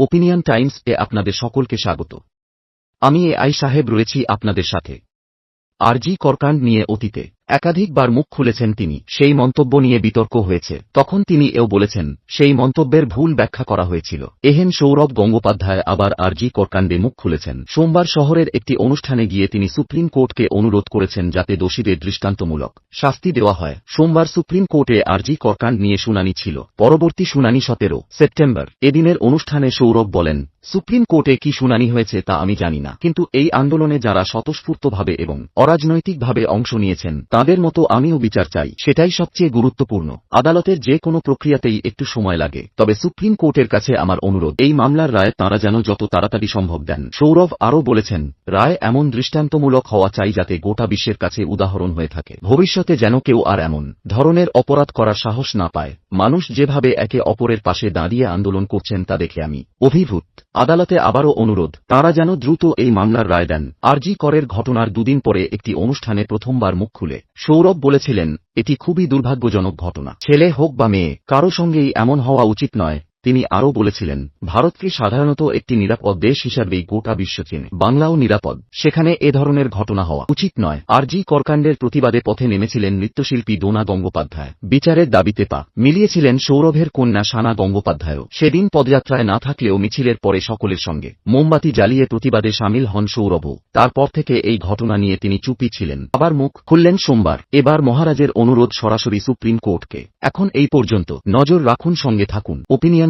Opinion Times এ আপনাদের সকলকে স্বাগত। আমি এ আই সাহেব রয়েছি আপনাদের সাথে। আর জি করকাণ্ড নিয়ে অতীতে। একাধিকবার মুখ খুলেছেন তিনি, সেই মন্তব্য নিয়ে বিতর্ক হয়েছে। তখন তিনি এও বলেছেন, সেই মন্তব্যের ভুল ব্যাখ্যা করা হয়েছিল। এহেন সৌরভ গঙ্গোপাধ্যায় আবার আরজি করকাণ্ডে মুখ খুলেছেন। সোমবার শহরের একটি অনুষ্ঠানে গিয়ে তিনি সুপ্রিম কোর্টকে অনুরোধ করেছেন যাতে দোষীদের দৃষ্টান্তমূলক শাস্তি দেওয়া হয়। সোমবার সুপ্রিম কোর্টে আরজি করকাণ্ড নিয়ে শুনানি ছিল। পরবর্তী শুনানি সতেরো সেপ্টেম্বর। এদিনের অনুষ্ঠানে সৌরভ বলেন সুপ্রিম কোর্টে কি শুনানি হয়েছে তা আমি জানি না। কিন্তু এই আন্দোলনে যারা স্বতঃস্ফূর্তভাবে এবং অরাজনৈতিকভাবে অংশ নিয়েছেন, তাদের মতো আমিও বিচার চাই। সেটাই সবচেয়ে গুরুত্বপূর্ণ। আদালতের যে কোনো প্রক্রিয়াতেই একটু সময় লাগে। তবে সুপ্রিম কোর্টের কাছে আমার অনুরোধ, এই মামলার রায় তাঁরা যেন যত তাড়াতাড়ি সম্ভব দেন। সৌরভ আরও বলেছেন, রায় এমন দৃষ্টান্তমূলক হওয়া চাই যাতে গোটা বিশ্বের কাছে উদাহরণ হয়ে থাকে। ভবিষ্যতে যেন কেউ আর এমন ধরনের অপরাধ করার সাহস না পায়। মানুষ যেভাবে একে অপরের পাশে দাঁড়িয়ে আন্দোলন করছেন তা দেখে আমি অভিভূত। আদালতে আবারও অনুরোধ, তাঁরা যেন দ্রুত এই মামলার রায় দেন। আরজি করের ঘটনার দুদিন পরে একটি অনুষ্ঠানে প্রথমবার মুখ খুলে সৌরভ বলেছিলেন, এটি খুবই দুর্ভাগ্যজনক ঘটনা। ছেলে হোক বা মেয়ে, কারও সঙ্গেই এমন হওয়া উচিত নয় তিনি আরও বলেছিলেন, ভারতকে সাধারণত একটি নিরাপদ দেশ হিসাবেই গোটা বিশ্ব চেনে। বাংলাও নিরাপদ। সেখানে এ ধরনের ঘটনা হওয়া উচিত নয়। আরজি করকাণ্ডের প্রতিবাদে পথে নেমেছিলেন নৃত্যশিল্পী ডোনা গঙ্গোপাধ্যায়। বিচারের দাবিতে পা মিলিয়েছিলেন সৌরভের কন্যা সানা গঙ্গোপাধ্যায়ও। সেদিন পদযাত্রায় না থাকলেও মিছিলের পরে সকলের সঙ্গে মোমবাতি জ্বালিয়ে প্রতিবাদে সামিল হন সৌরভও। তারপর থেকে এই ঘটনা নিয়ে তিনি চুপি ছিলেন। আবার মুখ খুললেন সোমবার। এবার মহারাজের অনুরোধ সরাসরি সুপ্রিম কোর্টকে। এখন এই পর্যন্ত। নজর রাখুন সঙ্গে থাকুন। ওপিনিয়ন